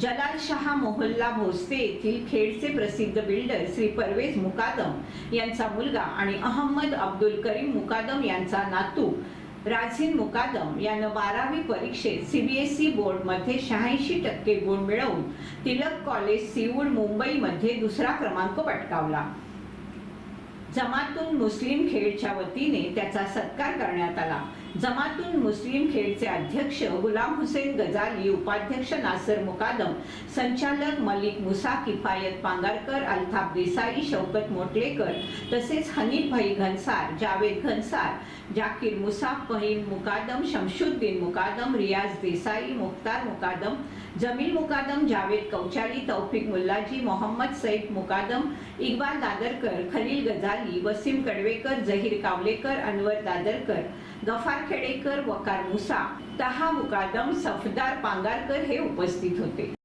जलाल शहा मोहल्ला भोसते येथील खेडचे प्रसिद्ध बिल्डर श्री परवेज मुकादम यांचा मुलगा आणि अहमद अब्दुल करीम मुकादम यांचा नातू राझीन मुकादम यानं बारावी परीक्षेत सीबीएसई बोर्डमध्ये शहाऐंशी टक्के गुण मिळवून तिलक कॉलेज सिवूड मुंबईमध्ये दुसरा क्रमांक पटकावला. जमातून मुस्लिम खेडच्या वतीने त्याचा सत्कार करण्यात आला. जमातुल मुस्लिम खेडचे अध्यक्ष गुलाम हुसेन गजाली उपाध्यक्ष नासर मुकादम संचालक मलिक मुसा किफायत पांगारकर अल्ताफ देसाई शौकत मोटलेकर तसेच हनीफ भाई घनसार जावेद घनसार जाकीर मुसा फहीम मुकादम शमशुद्दीन मुकादम रियाज देसाई मुख्तार मुकादम जमील मुकादम जावेद कौचाली तौफिक मुल्लाजी मोहम्मद सईद मुकादम इक्बाल दादरकर खलील गजाली वसीम कडवेकर जहीर कावलेकर अनवर दादरकर गफार खेडेकर वकार मुसा तहा मुकादम सफदार पांगारकर हे उपस्थित होते.